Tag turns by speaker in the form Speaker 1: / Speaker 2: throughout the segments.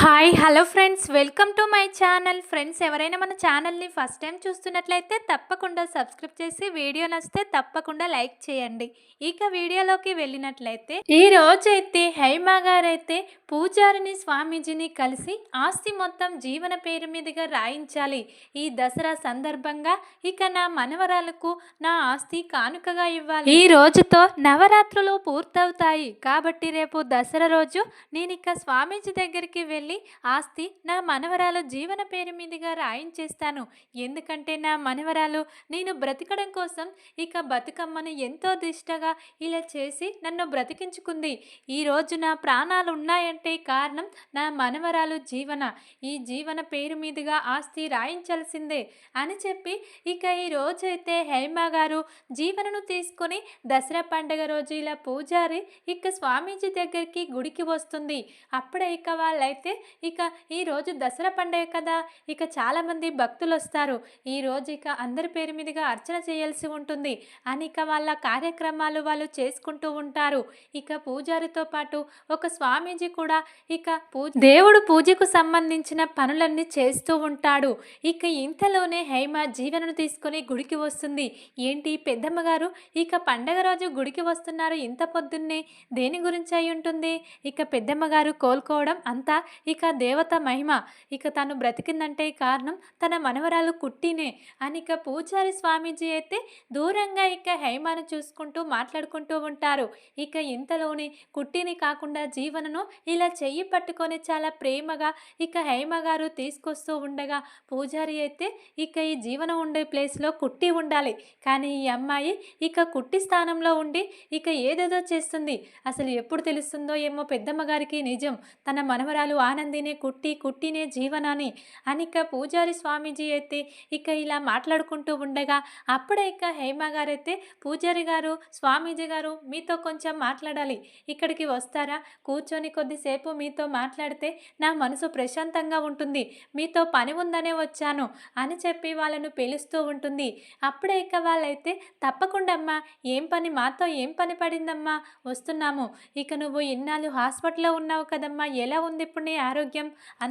Speaker 1: Hi hello friends. Welcome to my channel. Friends ఎవరైనా మన ఛానల్ని ఫస్ట్ టైం చూస్తున్నట్లయితే తప్పకుండా సబ్స్క్రైబ్ చేసి వీడియో నచ్చితే తప్పకుండా లైక్ చేయండి. ఇక వీడియోలోకి వెళ్ళినట్లయితే ఈ రోజైతే హైమా గారైతే పూజారిని స్వామీజీని కలిసి ఆస్తి మొత్తం జీవన పేరు మీదుగా రాయించాలి. ఈ దసరా సందర్భంగా ఇక నా మనవరాలకు నా ఆస్తి కానుకగా ఇవ్వాలి. ఈ రోజుతో నవరాత్రులు పూర్తవుతాయి. కాబట్టి రేపు దసరా రోజు నేను ఇక స్వామీజీ దగ్గరికి వెళ్ళి ఆస్తి నా మనవరాలు జీవన పేరు మీదుగా రాయించేస్తాను. ఎందుకంటే నా మనవరాలు నేను బ్రతకడం కోసం ఇక బతుకమ్మను ఎంతో దిష్టగా ఇలా చేసి నన్ను బ్రతికించుకుంది. ఈ రోజు నా ప్రాణాలు ఉన్నాయంటే కారణం నా మనవరాలు జీవన. ఈ జీవన పేరు మీదుగా ఆస్తి రాయించాల్సిందే అని చెప్పి ఇక ఈ రోజైతే హేమ గారు జీవనను తీసుకొని దసరా పండుగ రోజు ఇలా పూజారి ఇక స్వామీజీ దగ్గరికి గుడికి వస్తుంది. అప్పుడే ఇక వాళ్ళైతే ఇక ఈరోజు దసరా పండగ కదా ఇక చాలామంది భక్తులు వస్తారు ఈ రోజు ఇక అందరి పేరు మీదుగా అర్చన చేయాల్సి ఉంటుంది. అని ఇక వాళ్ళ కార్యక్రమాలు వాళ్ళు చేసుకుంటూ ఉంటారు. ఇక పూజారితో పాటు ఒక స్వామీజీ కూడా ఇక పూ దేవుడు పూజకు సంబంధించిన పనులన్నీ చేస్తూ ఉంటాడు. ఇక ఇంతలోనే హైమ జీవనను తీసుకొని గుడికి వస్తుంది. ఏంటి పెద్దమ్మగారు ఇక పండగ రోజు గుడికి వస్తున్నారు ఇంత పొద్దున్నే దేని గురించి అయి ఉంటుంది? ఇక పెద్దమ్మగారు కోలుకోవడం అంతా ఇక దేవత మహిమ. ఇక తను బ్రతికిందంటే కారణం తన మనవరాలు కుట్టినే. అని ఇక పూజారి స్వామీజీ అయితే దూరంగా ఇక హైమాను చూసుకుంటూ మాట్లాడుకుంటూ ఉంటారు. ఇక ఇంతలోని కుట్టిని కాకుండా జీవనను ఇలా చెయ్యి పట్టుకొని చాలా ప్రేమగా ఇక హైమ గారు తీసుకొస్తూ ఉండగా పూజారి అయితే ఇక ఈ జీవనం ఉండే ప్లేస్లో కుట్టి ఉండాలి. కానీ ఈ అమ్మాయి ఇక కుట్టి స్థానంలో ఉండి ఇక ఏదేదో చేస్తుంది. అసలు ఎప్పుడు తెలుస్తుందో ఏమో పెద్దమ్మ గారికి నిజం. తన మనవరాలు ఆనందినే కుట్టి కుట్టినే జీవనాన్ని అనిక పూజారి స్వామీజీ అయితే ఇక ఇలా మాట్లాడుకుంటూ ఉండగా అప్పుడే ఇక హేమ గారైతే పూజారి గారు స్వామీజీ గారు మీతో కొంచెం మాట్లాడాలి. ఇక్కడికి వస్తారా? కూర్చొని కొద్దిసేపు మీతో మాట్లాడితే నా మనసు ప్రశాంతంగా ఉంటుంది. మీతో పని ఉందనే వచ్చాను అని చెప్పి వాళ్ళను పిలుస్తూ ఉంటుంది. అప్పుడే ఇక వాళ్ళైతే తప్పకుండా అమ్మా ఏం పని మాతో ఏం పని పడిందమ్మా? వస్తున్నాము. ఇక నువ్వు ఇన్నాళ్ళు హాస్పిటల్లో ఉన్నావు కదమ్మా ఎలా ఉంది ఇప్పుడు నీ ఆరోగ్యం.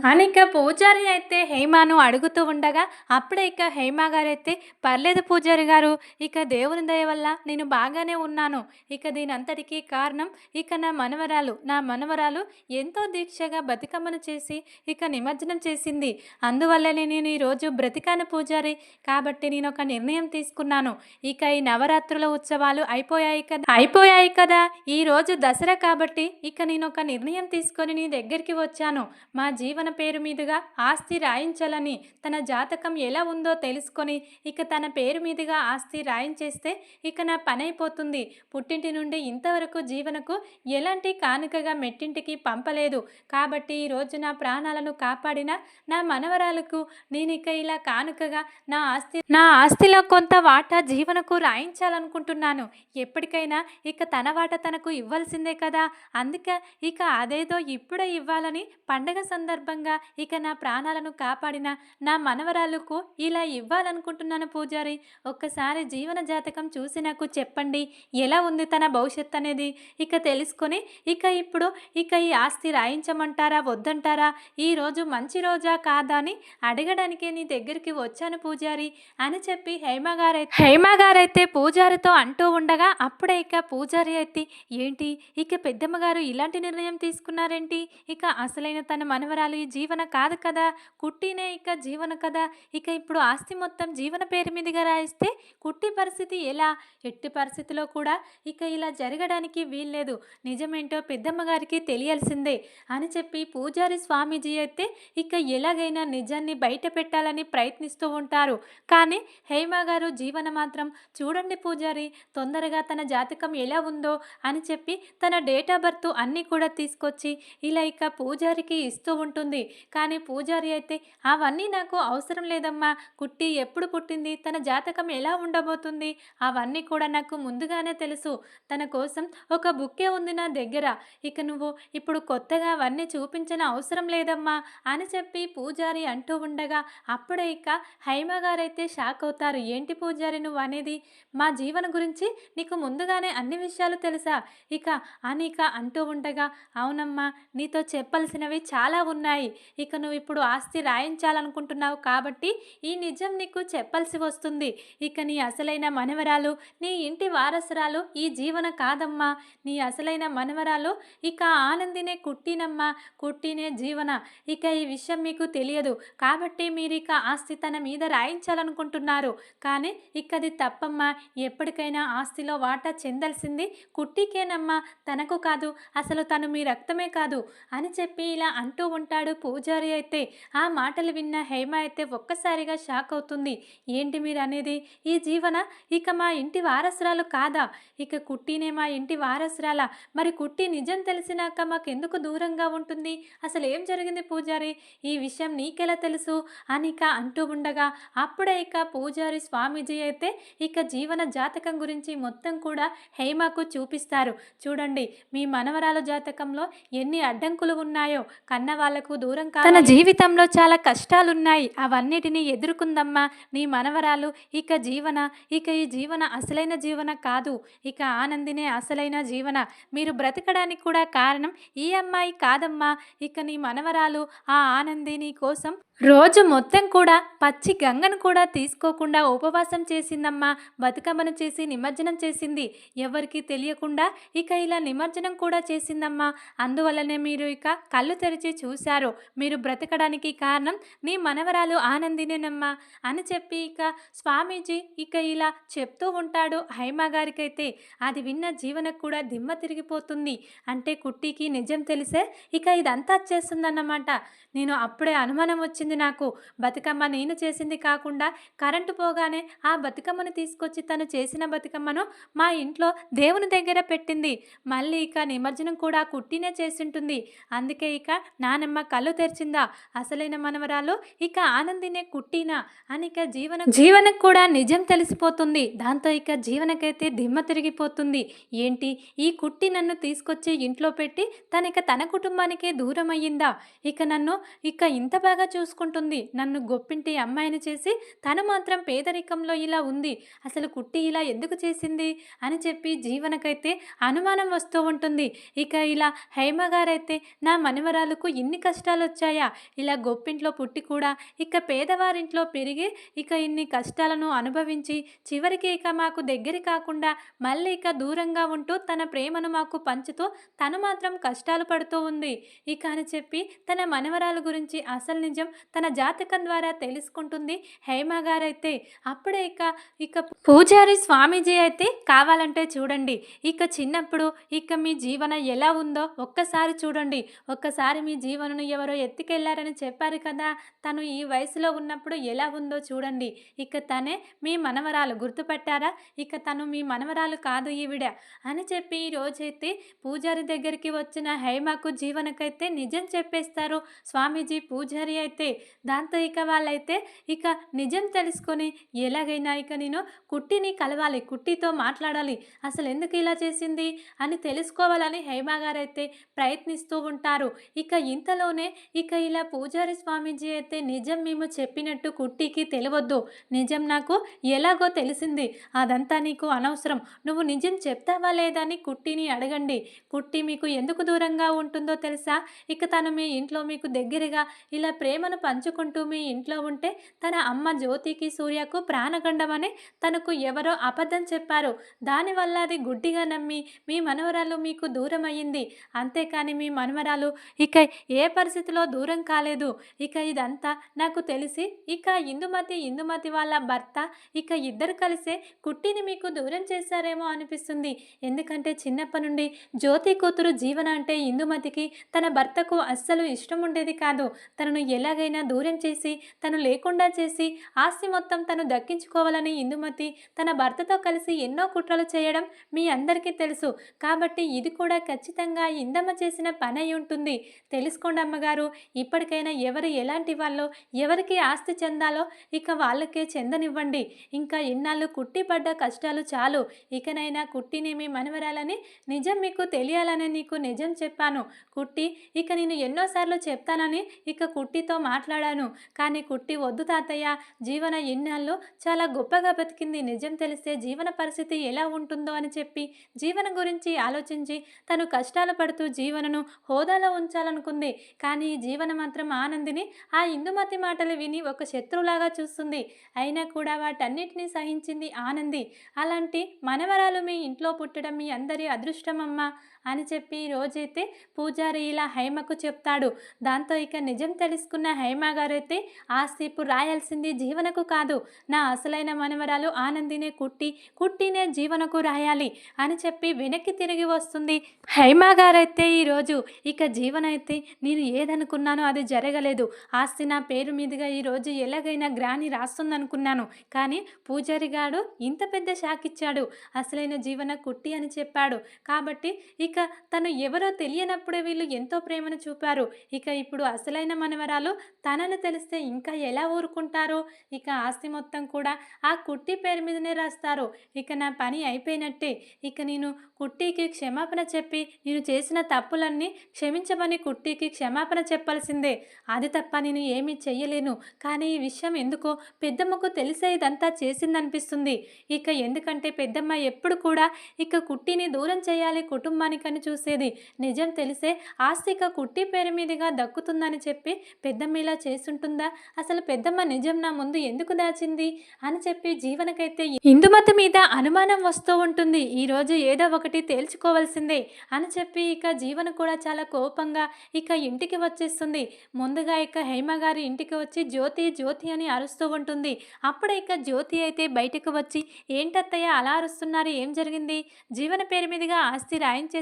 Speaker 1: అని ఇక పూజారి అయితే హేమాను అడుగుతూ ఉండగా అప్పుడే ఇక హేమ గారైతే పర్లేదు పూజారి గారు ఇక దేవుని దయ వల్ల నేను బాగానే ఉన్నాను. ఇక దీని అంతటికీ కారణం ఇక నా మనవరాలు నా మనవరాలు ఎంతో దీక్షగా బతుకమ్మను చేసి ఇక నిమజ్జనం చేసింది. అందువల్లనే నేను ఈరోజు బ్రతికాను పూజారి. కాబట్టి నేను ఒక నిర్ణయం తీసుకున్నాను. ఇక ఈ నవరాత్రుల ఉత్సవాలు అయిపోయాయి కదా అయిపోయాయి కదా. ఈరోజు దసరా కాబట్టి ఇక నేను ఒక నిర్ణయం తీసుకొని నీ దగ్గరికి వచ్చాను. మా జీవన పేరు మీదుగా ఆస్తి రాయించాలని తన జాతకం ఎలా ఉందో తెలుసుకొని ఇక తన పేరు మీదుగా ఆస్తి రాయించేస్తే ఇక నా పని అయిపోతుంది పుట్టింటి నుండి ఇంతవరకు జీవనకు ఎలాంటి కానుకగా మెట్టింటికి పంపలేదు. కాబట్టి ఈరోజు రోజు నా ప్రాణాలను కాపాడిన నా మనవరాలకు నేను ఇక ఇలా కానుకగా నా ఆస్తి నా ఆస్తిలో కొంత వాటా జీవనకు రాయించాలనుకుంటున్నాను. ఎప్పటికైనా ఇక తన వాట తనకు ఇవ్వాల్సిందే కదా. అందుకే ఇక అదేదో ఇప్పుడే ఇవ్వాలని పండగ సందర్భంగా ఇక నా ప్రాణాలను కాపాడిన నా మనవరాలకు ఇలా ఇవ్వాలనుకుంటున్నాను పూజారి. ఒక్కసారి జీవన జాతకం చూసి నాకు చెప్పండి ఎలా ఉంది తన భవిష్యత్ అనేది? ఇక తెలుసుకొని ఇక ఇప్పుడు ఇక ఈ ఆస్తి రాయించమంటారా వద్దంటారా? ఈ రోజు మంచి రోజా కాదా అని అడగడానికే నీ దగ్గరికి వచ్చాను పూజారి అని చెప్పి హేమ గారైతే హేమ గారైతే పూజారితో అంటూ ఉండగా అప్పుడే ఇక పూజారి అయితే ఏంటి? ఇక పెద్దమ్మ గారు ఇలాంటి నిర్ణయం తీసుకున్నారేంటి? ఇక అసలైన తన మనవరాలు ఈ జీవన కాదు కదా? కుట్టినే ఇక జీవన కదా? ఇక ఇప్పుడు ఆస్తి మొత్తం జీవన పేరు మీదుగా రాయిస్తే కుట్టి పరిస్థితి ఎలా? ఎట్టి పరిస్థితిలో కూడా ఇక ఇలా జరగడానికి వీల్లేదు. నిజమేంటో పెద్దమ్మ గారికి తెలియాల్సిందే అని చెప్పి పూజారి స్వామీజీ అయితే ఇక ఎలాగైనా నిజాన్ని బయట పెట్టాలని ప్రయత్నిస్తూ ఉంటారు. కానీ హేమ గారు జీవన మాత్రం చూడండి పూజారి తొందరగా తన జాతకం ఎలా ఉందో అని చెప్పి తన డేట్ ఆఫ్ బర్త్ అన్నీ కూడా తీసుకొచ్చి ఇలా ఇక పూజారి పూజారికి ఇస్తూ ఉంటుంది. కానీ పూజారి అయితే అవన్నీ నాకు అవసరం లేదమ్మా. కుట్టి ఎప్పుడు పుట్టింది? తన జాతకం ఎలా ఉండబోతుంది? అవన్నీ కూడా నాకు ముందుగానే తెలుసు. తన కోసం ఒక బుక్కే ఉంది నా దగ్గర. ఇక నువ్వు ఇప్పుడు కొత్తగా అవన్నీ చూపించిన అవసరం లేదమ్మా అని చెప్పి పూజారి అంటూ ఉండగా అప్పుడే ఇక హైమ గారైతే షాక్ అవుతారు. ఏంటి పూజారి నువ్వు అనేది? మా జీవన గురించి నీకు ముందుగానే అన్ని విషయాలు తెలుసా? ఇక అని ఇక అంటూ ఉండగా అవునమ్మా. నీతో చెప్పాల్సినవి కానివి చాలా ఉన్నాయి. ఇక నువ్వు ఇప్పుడు ఆస్తి రాయించాలనుకుంటున్నావు కాబట్టి ఈ నిజం నీకు చెప్పాల్సి వస్తుంది. ఇక నీ అసలైన మనవరాలు నీ ఇంటి వారసురాలు ఈ జీవన కాదమ్మా. నీ అసలైన మనవరాలు ఇక ఆనందినే కుట్టినమ్మా కుట్టినే జీవన. ఇక ఈ విషయం మీకు తెలియదు. కాబట్టి మీరు ఇక ఆస్తి తన మీద రాయించాలనుకుంటున్నారు. కానీ ఇక అది తప్పమ్మా. ఎప్పటికైనా ఆస్తిలో వాటా చెందాల్సింది కుట్టికేనమ్మా. తనకు కాదు. అసలు తను మీ రక్తమే కాదు అని చెప్పి ఇలా అంటూ ఉంటాడు పూజారి అయితే. ఆ మాటలు విన్న హేమ అయితే ఒక్కసారిగా షాక్ అవుతుంది. ఏంటి మీరు అనేది ఈ జీవన? ఇక మా ఇంటి వారసురాలు కాదా? ఇక కుట్టినే మా ఇంటి వారసురాలా? మరి కుట్టి నిజం తెలిసినాక మాకెందుకు దూరంగా ఉంటుంది? అసలు ఏం జరిగింది పూజారి? ఈ విషయం నీకెలా తెలుసు? అని ఇక అంటూ ఉండగా అప్పుడే ఇక పూజారి స్వామీజీ అయితే ఇక జీవన జాతకం గురించి మొత్తం కూడా హేమకు చూపిస్తారు. చూడండి మీ మనవరాల జాతకంలో ఎన్ని అడ్డంకులు ఉన్నాయో. కన్న వాళ్ళకు దూరం కా తన జీవితంలో చాలా కష్టాలున్నాయి. అవన్నిటినీ ఎదుర్కొందమ్మా నీ మనవరాలు. ఇక జీవన ఇక ఈ జీవన అసలైన జీవన కాదు. ఇక ఆనందినే అసలైన జీవన. మీరు బ్రతకడానికి కూడా కారణం ఈ అమ్మాయి కాదమ్మా. ఇక నీ మనవరాలు ఆ ఆనంది నీ కోసం రోజు మొత్తం కూడా పచ్చి గంగను కూడా తీసుకోకుండా ఉపవాసం చేసిందమ్మా. బతుకమ్మను చేసి నిమజ్జనం చేసింది. ఎవరికి తెలియకుండా ఇక ఇలా నిమజ్జనం కూడా చేసిందమ్మా. అందువల్లనే మీరు ఇక కళ్ళు తెరిచి చూశారు. మీరు బ్రతకడానికి కారణం నీ మనవరాలు ఆనందినేనమ్మా అని చెప్పి ఇక స్వామీజీ ఇక ఇలా చెప్తూ ఉంటాడు హైమా గారికైతే. అది విన్న జీవనకు కూడా దిమ్మ తిరిగిపోతుంది. అంటే కుట్టికి నిజం తెలిసే ఇక ఇదంతా చేస్తుందన్నమాట. నేను అప్పుడే అనుమానం వచ్చింది. నాకు. బతుకమ్మ నేను చేసింది కాకుండా కరెంటు పోగానే ఆ బతుకమ్మను తీసుకొచ్చి తను చేసిన బతుకమ్మను మా ఇంట్లో దేవుని దగ్గర పెట్టింది. మళ్ళీ ఇక నిమజ్జనం కూడా కుట్టినే చేసింటుంది. అందుకే ఇక నానమ్మ కళ్ళు తెరిచిందా? అసలైన మనవరాలు ఇక ఆనందినే కుట్టినా? అని ఇక జీవన జీవనకు కూడా నిజం తెలిసిపోతుంది. దాంతో ఇక జీవనకైతే దిమ్మ తిరిగిపోతుంది. ఏంటి? ఈ కుట్టి నన్ను తీసుకొచ్చి ఇంట్లో పెట్టి తనిక తన కుటుంబానికే దూరం అయ్యిందా ఇక నన్ను ఇక ఇంత బాగా చేసుకుంటుంది. నన్ను గొప్పింటి అమ్మాయిని చేసి తను మాత్రం పేదరికంలో ఇలా ఉంది. అసలు కుట్టి ఇలా ఎందుకు చేసింది? అని చెప్పి జీవనకైతే అనుమానం వస్తూ ఉంటుంది. ఇక ఇలా హేమ గారైతే నా మనవరాలకు ఇన్ని కష్టాలు వచ్చాయా ఇలా గొప్పింట్లో పుట్టి కూడా ఇక పేదవారింట్లో పెరిగి ఇక ఇన్ని కష్టాలను అనుభవించి చివరికి ఇక మాకు దగ్గర కాకుండా మళ్ళీ ఇక దూరంగా ఉంటూ తన ప్రేమను మాకు పంచుతూ తను మాత్రం కష్టాలు పడుతూ ఉంది. ఇక అని చెప్పి తన మనవరాల గురించి అసలు నిజం తన జాతకం ద్వారా తెలుసుకుంటుంది. హేమ గారైతే అప్పుడే ఇక ఇక పూజారి స్వామీజీ అయితే కావాలంటే చూడండి. ఇక చిన్నప్పుడు ఇక మీ జీవన ఎలా ఉందో ఒక్కసారి చూడండి. ఒక్కసారి మీ జీవనను ఎవరో ఎత్తుకెళ్ళారని చెప్పారు కదా. తను ఈ వయసులో ఉన్నప్పుడు ఎలా ఉందో చూడండి. ఇక తనే మీ మనవరాలు గుర్తుపట్టారా? ఇక తను మీ మనవరాలు కాదు ఈవిడ అని చెప్పి ఈ రోజైతే పూజారి దగ్గరికి వచ్చిన హేమకు జీవనకైతే నిజం చెప్పేస్తారు. స్వామీజీ పూజారి అయితే దాంతో ఇక వాళ్ళైతే ఇక నిజం తెలుసుకొని ఎలాగైనా ఇక నేను కుట్టిని కలవాలి కుట్టితో మాట్లాడాలి. అసలు ఎందుకు ఇలా చేసింది అని తెలుసుకోవాలని హేమ గారైతే ప్రయత్నిస్తూ ఉంటారు. ఇక ఇంతలోనే ఇక ఇలా పూజారి స్వామీజీ అయితే నిజం మేము చెప్పినట్టు కుట్టికి తెలియవద్దు నిజం నాకు ఎలాగో తెలిసింది. అదంతా నీకు అనవసరం. నువ్వు నిజం చెప్తావా లేదా అని కుట్టిని అడగండి. కుట్టి మీకు ఎందుకు దూరంగా ఉంటుందో తెలుసా? ఇక తను మీ ఇంట్లో మీకు దగ్గరగా ఇలా ప్రేమను పంచుకుంటూ మీ ఇంట్లో ఉంటే తన అమ్మ జ్యోతికి సూర్యకు ప్రాణగండమని తనకు ఎవరో అబద్ధం చెప్పారు. దానివల్ల అది గుడ్డిగా నమ్మి మీ మనవరాలు మీకు దూరం అయ్యింది అంతేకాని మీ మనవరాలు ఇక ఏ పరిస్థితిలో దూరం కాలేదు. ఇక ఇదంతా నాకు తెలిసి ఇక ఇందుమతి ఇందుమతి వాళ్ళ భర్త ఇక ఇద్దరు కలిసే కుట్టిని మీకు దూరం చేశారేమో అనిపిస్తుంది. ఎందుకంటే చిన్నప్పటి నుండి జ్యోతి కూతురు జీవన అంటే ఇందుమతికి తన భర్తకు అస్సలు ఇష్టం ఉండేది కాదు. తనను ఎలాగైనా దూరం చేసి తను లేకుండా చేసి ఆస్తి మొత్తం తను దక్కించుకోవాలని ఇందుమతి తన భర్తతో కలిసి ఎన్నో కుట్రలు చేయడం మీ అందరికీ తెలుసు. కాబట్టి ఇది కూడా ఖచ్చితంగా ఇందమ్మ చేసిన పని అయి ఉంటుంది. తెలుసుకోండి అమ్మగారు ఇప్పటికైనా ఎవరు ఎలాంటి వాళ్ళో ఎవరికి ఆస్తి చెందాలో ఇక వాళ్ళకే చెందనివ్వండి. ఇంకా ఇన్నాళ్ళు కుట్టి పడ్డ కష్టాలు చాలు. ఇకనైనా కుట్టినేమి మనవరాలని నిజం మీకు తెలియాలని నీకు నిజం చెప్పాను. కుట్టి ఇక నేను ఎన్నోసార్లు చెప్తానని ఇక కుట్టితో మాట్లాడాను. కానీ కుట్టి వద్దు తాతయ్య. జీవన ఇన్నాళ్ళు చాలా గొప్పగా బతికింది. నిజం తెలిస్తే జీవన పరిస్థితి ఎలా ఉంటుందో అని చెప్పి జీవన గురించి ఆలోచించి తను కష్టాలు పడుతూ జీవనను హోదాలో ఉంచాలనుకుంది. కానీ జీవన మాత్రం ఆనందిని ఆ ఇందుమతి మాటలు విని ఒక శత్రువులాగా చూస్తుంది. అయినా కూడా వాటన్నిటినీ సహించింది ఆనంది. అలాంటి మనవరాలు మీ ఇంట్లో పుట్టడం మీ అందరి అదృష్టమమ్మా. అని చెప్పి రోజైతే పూజారి ఇలా హైమకు చెప్తాడు. దాంతో ఇక నిజం తెలుసుకున్న హైమ గారైతే ఆస్తిపు రాయాల్సింది జీవనకు కాదు నా అసలైన మనవరాలు ఆనందినే కుట్టి కుట్టినే జీవనకు రాయాలి అని చెప్పి వెనక్కి తిరిగి వస్తుంది. హైమ గారైతే ఈరోజు ఇక జీవన అయితే నేను ఏదనుకున్నానో అది జరగలేదు. ఆస్తి నా పేరు మీదుగా ఈరోజు ఎలాగైనా గ్రాని రాస్తుందనుకున్నాను. కానీ పూజారి గారు ఇంత పెద్ద షాక్ ఇచ్చాడు అసలైన జీవన కుట్టి అని చెప్పాడు. కాబట్టి ఇక తను ఎవరో తెలియనప్పుడే వీళ్ళు ఎంతో ప్రేమను చూపారు. ఇక ఇప్పుడు అసలైన మనవరాలు తనను తెలిస్తే ఇంకా ఎలా ఊరుకుంటారో? ఇక ఆస్తి మొత్తం కూడా ఆ కుట్టి పేరు మీదనే రాస్తారు. ఇక నా పని అయిపోయినట్టే. ఇక నేను కుట్టికి క్షమాపణ చెప్పి నేను చేసిన తప్పులన్నీ క్షమించమని కుట్టికి క్షమాపణ చెప్పాల్సిందే. అది తప్ప నేను ఏమీ చెయ్యలేను. కానీ ఈ విషయం ఎందుకో పెద్దమ్మకు తెలిసే ఇదంతా చేసిందనిపిస్తుంది. ఇక ఎందుకంటే పెద్దమ్మ ఎప్పుడు కూడా ఇక కుట్టిని దూరం చేయాలి కుటుంబానికి కుటుంబానికని చూసేది. నిజం తెలిసే ఆస్తి కుట్టి పేరు మీదుగా దక్కుతుందని చెప్పి పెద్దమ్మ ఇలా చేసుంటుందా అసలు పెద్దమ్మ నిజం నా ముందు ఎందుకు దాచింది? అని చెప్పి జీవనకైతే ఇందుమతి మీద అనుమానం వస్తూ ఉంటుంది. ఈరోజు ఏదో ఒకటి తేల్చుకోవాల్సిందే అని చెప్పి ఇక జీవన కూడా చాలా కోపంగా ఇక ఇంటికి వచ్చేస్తుంది. ముందుగా ఇక హేమ గారి ఇంటికి వచ్చి జ్యోతి జ్యోతి అని అరుస్తూ ఉంటుంది. అప్పుడే ఇక జ్యోతి అయితే బయటకు వచ్చి ఏంటత్తయ్య అలా అరుస్తున్నారు? ఏం జరిగింది? జీవన పేరు మీదుగా ఆస్తి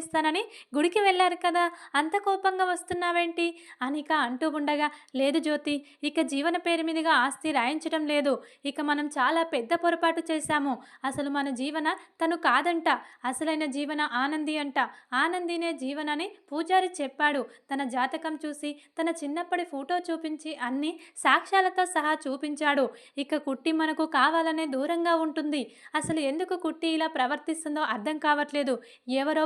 Speaker 1: చేస్తానని గుడికి వెళ్ళారు కదా అంత కోపంగా వస్తున్నావేంటి? అనిక అంటూ ఉండగా లేదు జ్యోతి ఇక జీవన పేరు మీదుగా ఆస్తి రాయించడం లేదు. ఇక మనం చాలా పెద్ద పొరపాటు చేశాము. అసలు మన జీవన తను కాదంట. అసలైన జీవన ఆనంది అంట. ఆనందినే జీవనని పూజారి చెప్పాడు. తన జాతకం చూసి తన చిన్నప్పటి ఫోటో చూపించి అన్ని సాక్ష్యాలతో సహా చూపించాడు. ఇక కుట్టి మనకు కావాలనే దూరంగా ఉంటుంది. అసలు ఎందుకు కుట్టి ఇలా ప్రవర్తిస్తుందో అర్థం కావట్లేదు. ఎవరో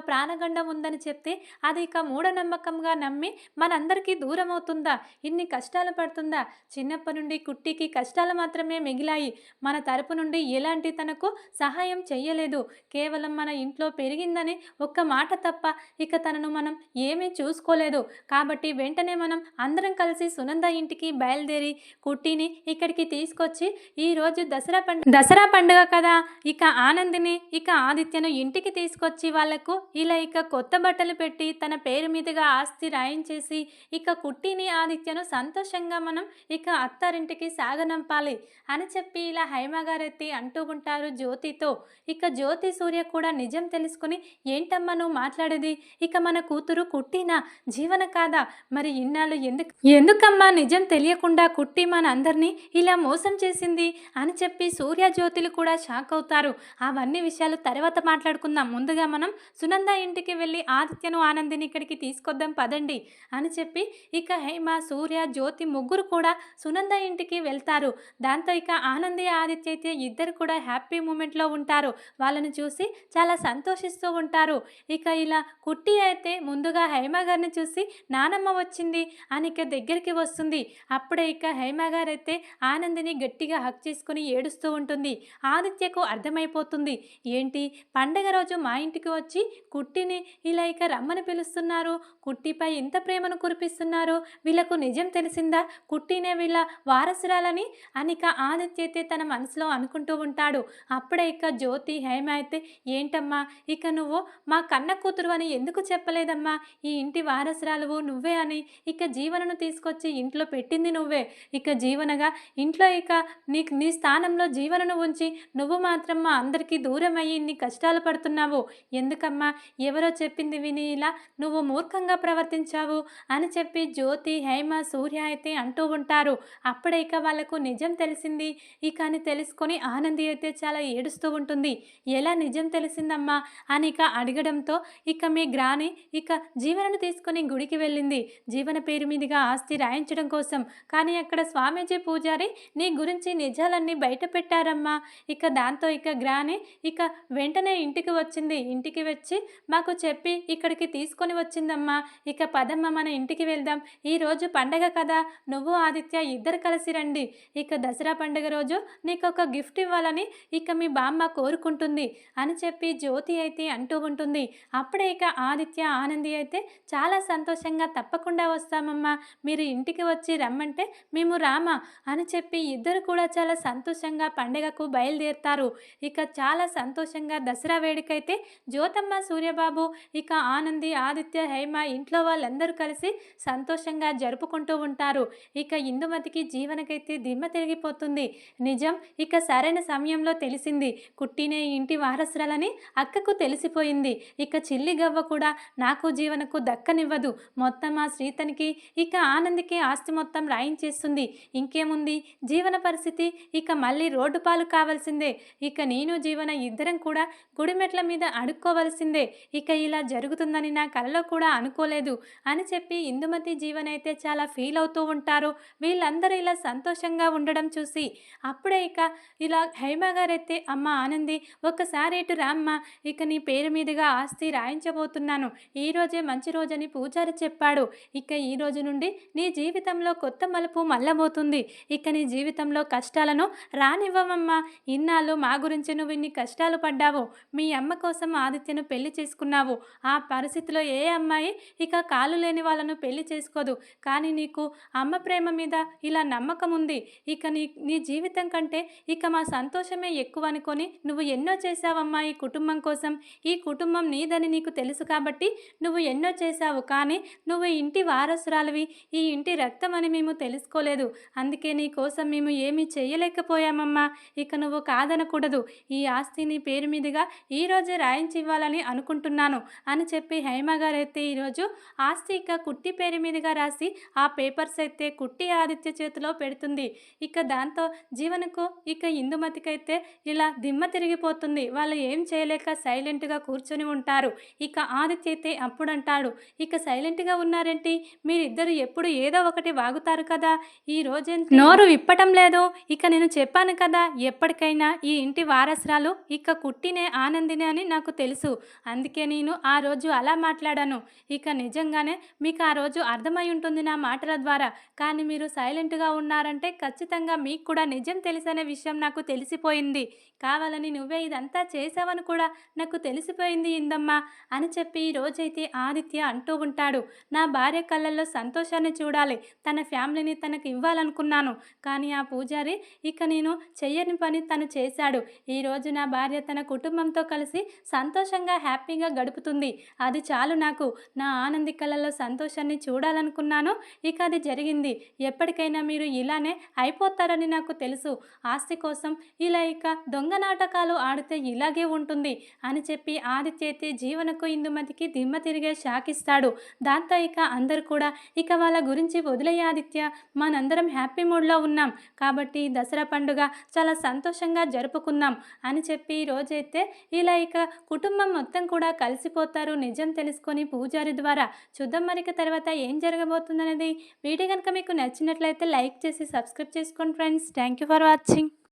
Speaker 1: బ్రహ్మాండం ఉందని చెప్తే అది ఇక మూఢనమ్మకంగా నమ్మి మనందరికీ దూరం అవుతుందా ఇన్ని కష్టాలు పడుతుందా? చిన్నప్పటి నుండి కుట్టికి కష్టాలు మాత్రమే మిగిలాయి. మన తరపు నుండి ఎలాంటి తనకు సహాయం చెయ్యలేదు. కేవలం మన ఇంట్లో పెరిగిందని ఒక్క మాట తప్ప ఇక తనను మనం ఏమీ చూసుకోలేదు. కాబట్టి వెంటనే మనం అందరం కలిసి సునంద ఇంటికి బయలుదేరి కుట్టిని ఇక్కడికి తీసుకొచ్చి ఈరోజు దసరా పండుగ దసరా పండుగ కదా! ఇక ఆనందిని ఇక ఆదిత్యను ఇంటికి తీసుకొచ్చి వాళ్ళకు ఇలా ఇక కొత్త బట్టలు పెట్టి తన పేరు మీదుగా ఆస్తి రాయించేసి ఇక కుట్టిని ఆదిత్యను సంతోషంగా మనం ఇక అత్తారింటికి సాగనంపాలి అని చెప్పి ఇలా హైమగారెత్తి అంటూ ఉంటారు జ్యోతితో. ఇక జ్యోతి సూర్య కూడా నిజం తెలుసుకుని ఏంటమ్మా నువ్వు మాట్లాడేది? ఇక మన కూతురు కుట్టినా? జీవన కాదా? మరి ఇన్నాళ్ళు ఎందుకు? ఎందుకమ్మా నిజం తెలియకుండా కుట్టి మన అందరినీ ఇలా మోసం చేసింది? అని చెప్పి సూర్య జ్యోతులు కూడా షాక్ అవుతారు. అవన్నీ విషయాలు తర్వాత మాట్లాడుకుందాం. ముందుగా మనం సునంద ఇంటికి వెళ్ళి ఆదిత్యను ఆనందిని ఇక్కడికి తీసుకొద్దాం పదండి అని చెప్పి ఇక హేమ సూర్య జ్యోతి ముగ్గురు కూడా సునంద ఇంటికి వెళ్తారు. దాంతో ఇక ఆనంది ఆదిత్య అయితే ఇద్దరు కూడా హ్యాపీ మూమెంట్లో ఉంటారు. వాళ్ళని చూసి చాలా సంతోషిస్తూ ఉంటారు. ఇక ఇలా కుట్టి అయితే ముందుగా హేమ గారిని చూసి నానమ్మ వచ్చింది అని ఇక దగ్గరికి వస్తుంది. అప్పుడే ఇక హేమ గారు అయితే ఆనందిని గట్టిగా హక్ చేసుకుని ఏడుస్తూ ఉంటుంది. ఆదిత్యకు అర్థమైపోతుంది ఏంటి? పండగ రోజు మా ఇంటికి వచ్చి కుట్టిని ఇలా ఇక రమ్మని పిలుస్తున్నారు? కుట్టిపై ఇంత ప్రేమను కురిపిస్తున్నారు? వీళ్ళకు నిజం తెలిసిందా? కుట్టినే వీళ్ళ వారసురాలని అనిక ఆదిత్య అయితే తన మనసులో అనుకుంటూ ఉంటాడు. అప్పుడే ఇక జ్యోతి హేమ అయితే ఏంటమ్మా ఇక నువ్వు మా కన్న కూతురు అని ఎందుకు చెప్పలేదమ్మా? ఈ ఇంటి వారసురాలువు నువ్వే అని ఇక జీవనను తీసుకొచ్చి ఇంట్లో పెట్టింది నువ్వే. ఇక జీవనగా ఇంట్లో ఇక నీకు నీ స్థానంలో జీవనను ఉంచి నువ్వు మాత్రం మా అందరికీ దూరం అయ్యి ఇన్ని కష్టాలు పడుతున్నావు. ఎందుకమ్మా? ఎవరో చెప్పింది విని ఇలా నువ్వు మూర్ఖంగా ప్రవర్తించావు అని చెప్పి జ్యోతి హేమ సూర్య అయితే అంటూ ఉంటారు. అప్పుడే ఇక వాళ్ళకు నిజం తెలిసింది. ఇక అని తెలుసుకొని ఆనంది అయితే చాలా ఏడుస్తూ ఉంటుంది. ఎలా నిజం తెలిసిందమ్మా అని ఇక అడగడంతో ఇక మీ గ్రాని ఇక జీవనను తీసుకొని గుడికి వెళ్ళింది. జీవన పేరు మీదుగా ఆస్తి రాయించడం కోసం. కానీ అక్కడ స్వామీజీ పూజారి నీ గురించి నిజాలన్నీ బయట పెట్టారమ్మా. ఇక దాంతో ఇక గ్రాని ఇక వెంటనే ఇంటికి వచ్చింది. ఇంటికి వచ్చి మాకు చెప్పి ఇక్కడికి తీసుకొని వచ్చిందమ్మా. ఇక పదమ్మ మన ఇంటికి వెళ్దాం. ఈరోజు పండగ కదా. నువ్వు ఆదిత్య ఇద్దరు కలిసి రండి. ఇక దసరా పండగ రోజు నీకు ఒక గిఫ్ట్ ఇవ్వాలని ఇక మీ బామ్మ కోరుకుంటుంది అని చెప్పి జ్యోతి అయితే అంటూ ఉంటుంది. అప్పుడే ఇక ఆదిత్య ఆనంది అయితే చాలా సంతోషంగా తప్పకుండా వస్తామమ్మా. మీరు ఇంటికి వచ్చి రమ్మంటే మేము రామా అని చెప్పి ఇద్దరు కూడా చాలా సంతోషంగా పండగకు బయలుదేరుతారు. ఇక చాలా సంతోషంగా దసరా వేడుకైతే జ్యోతమ్మ సూర్యబాబు ఇక ఆనంది ఆదిత్య హేమ ఇంట్లో వాళ్ళందరూ కలిసి సంతోషంగా జరుపుకుంటూ ఉంటారు. ఇక ఇందుమతికి జీవనకైతే దిమ్మ తిరిగిపోతుంది. నిజం ఇక సరైన సమయంలో తెలిసింది. కుట్టినే ఇంటి వారసురాలని అక్కకు తెలిసిపోయింది. ఇక చిల్లి గవ్వ కూడా నాకు జీవనకు దక్కనివ్వదు. మొత్తం ఆ శ్రీతనికి ఇక ఆనందికి ఆస్తి మొత్తం రాయించేస్తుంది. ఇంకేముంది? జీవన పరిస్థితి ఇక మళ్ళీ రోడ్డు పాలు కావాల్సిందే. ఇక నేను జీవన ఇద్దరం కూడా గుడిమెట్ల మీద అడుక్కోవలసిందే. ఇక ఇలా జరుగుతుందని నా కలలో కూడా అనుకోలేదు అని చెప్పి ఇందుమతి జీవనైతే అయితే చాలా ఫీల్ అవుతూ ఉంటారు. వీళ్ళందరూ ఇలా సంతోషంగా ఉండడం చూసి అప్పుడే ఇక ఇలా హైమ గారైతే అమ్మ ఆనంది ఒక్కసారి ఇటు రామ్మ ఇక నీ పేరు మీదుగా ఆస్తి రాయించబోతున్నాను. ఈరోజే మంచి రోజని పూజారి చెప్పాడు. ఇక ఈ రోజు నుండి నీ జీవితంలో కొత్త మలుపు మల్లబోతుంది ఇక నీ జీవితంలో కష్టాలను రానివ్వమమ్మా ఇన్నాళ్ళు మా గురించి నువ్వు ఇన్ని కష్టాలు పడ్డావు. మీ అమ్మ కోసం ఆదిత్యను పెళ్ళి చేసుకున్నావు. ఆ పరిస్థితిలో ఏ అమ్మాయి ఇక కాలు లేని వాళ్ళను పెళ్ళి చేసుకోదు. కానీ నీకు అమ్మ ప్రేమ మీద ఇలా నమ్మకం ఉంది. ఇక నీ నీ జీవితం కంటే ఇక మా సంతోషమే ఎక్కువ అనుకొని నువ్వు ఎన్నో చేశావమ్మా ఈ కుటుంబం కోసం. ఈ కుటుంబం నీదని నీకు తెలుసు కాబట్టి నువ్వు ఎన్నో చేశావు. కానీ నువ్వు ఇంటి వారసురాలివి. ఈ ఇంటి రక్తం అని మేము తెలుసుకోలేదు. అందుకే నీ కోసం మేము ఏమీ చేయలేకపోయామమ్మా. ఇక నువ్వు కాదనకూడదు. ఈ ఆస్తి నీ పేరు మీదుగా ఈరోజే రాయించి ఇవ్వాలని అనుకుంటున్నాను. అని చెప్పి హేమ గారు అయితే ఈరోజు ఆస్తి ఇక కుట్టి పేరు మీదుగా రాసి ఆ పేపర్స్ అయితే కుట్టి ఆదిత్య చేతిలో పెడుతుంది. ఇక దాంతో జీవనకు ఇక ఇందుమతికైతే ఇలా దిమ్మ తిరిగిపోతుంది. వాళ్ళు ఏం చేయలేక సైలెంట్గా కూర్చొని ఉంటారు. ఇక ఆదిత్య అయితే అప్పుడు అంటాడు ఇక సైలెంట్గా ఉన్నారేంటి? మీరిద్దరు ఎప్పుడు ఏదో ఒకటి వాగుతారు కదా? ఈ రోజే నోరు విప్పటం లేదు. ఇక నేను చెప్పాను కదా ఎప్పటికైనా ఈ ఇంటి వారసురాలు ఇక కుట్టినే ఆనందినే అని నాకు తెలుసు. అందుకని నేను ఆ రోజు అలా మాట్లాడాను. ఇక నిజంగానే మీకు ఆ రోజు అర్థమై ఉంటుంది నా మాటల ద్వారా. కానీ మీరు సైలెంట్గా ఉన్నారంటే ఖచ్చితంగా మీకు కూడా నిజం తెలిసనే విషయం నాకు తెలిసిపోయింది. కావాలని నువ్వే ఇదంతా చేసావని కూడా నాకు తెలిసిపోయింది ఇందమ్మా అని చెప్పి ఈ రోజైతే ఆదిత్య అంటూ ఉంటాడు. నా భార్య కళ్ళల్లో సంతోషాన్ని చూడాలి. తన ఫ్యామిలీని తనకు ఇవ్వాలనుకున్నాను. కానీ ఆ పూజారి ఇక నేను చెయ్యని పని తను చేశాడు. ఈరోజు నా భార్య తన కుటుంబంతో కలిసి సంతోషంగా హ్యాపీగా గడుపుతుంది. అది చాలు నాకు. నా ఆనంది కళ్ళల్లో సంతోషాన్ని చూడాలనుకున్నాను. ఇక అది జరిగింది. ఎప్పటికైనా మీరు ఇలానే అయిపోతారని నాకు తెలుసు. ఆస్తి కోసం ఇలా ఇక దొంగ నాటకాలు ఆడితే ఇలాగే ఉంటుంది అని చెప్పి ఆదిత్య అయితే జీవనకు ఇందుమతికి దిమ్మ తిరిగే షాకిస్తాడు. దాంతో ఇక అందరు కూడా ఇక వాళ్ళ గురించి వదిలేయ ఆదిత్య. మనందరం హ్యాపీ మూడ్లో ఉన్నాం. కాబట్టి దసరా పండుగ చాలా సంతోషంగా జరుపుకుందాం అని చెప్పి రోజైతే ఇలా ఇక కుటుంబం మొత్తం కూడా కలిసి కలిసిపోతారు. నిజం తెలుసుకొని పూజారి ద్వారా చూద్దాం మరిక తర్వాత ఏం జరగబోతుందనేది. వీడియో కనుక మీకు నచ్చినట్లయితే లైక్ చేసి సబ్స్క్రైబ్ చేసుకోండి friends. Thank you for watching.